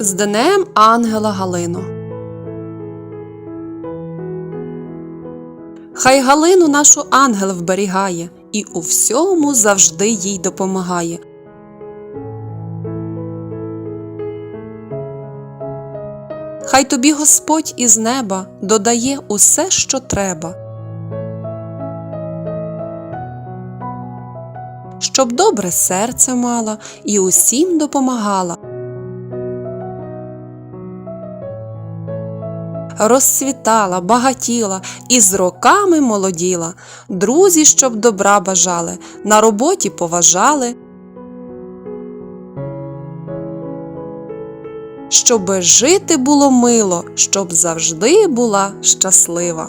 З днем Ангела Галину. Хай Галину нашу ангел вберігає і у всьому завжди їй допомагає. Хай тобі Господь із неба додає усе, що треба. Щоб добре серце мала і усім допомагала. Розцвітала, багатіла і з роками молоділа, друзі, щоб добра бажали, на роботі поважали. Щоби жити було мило, щоб завжди була щаслива.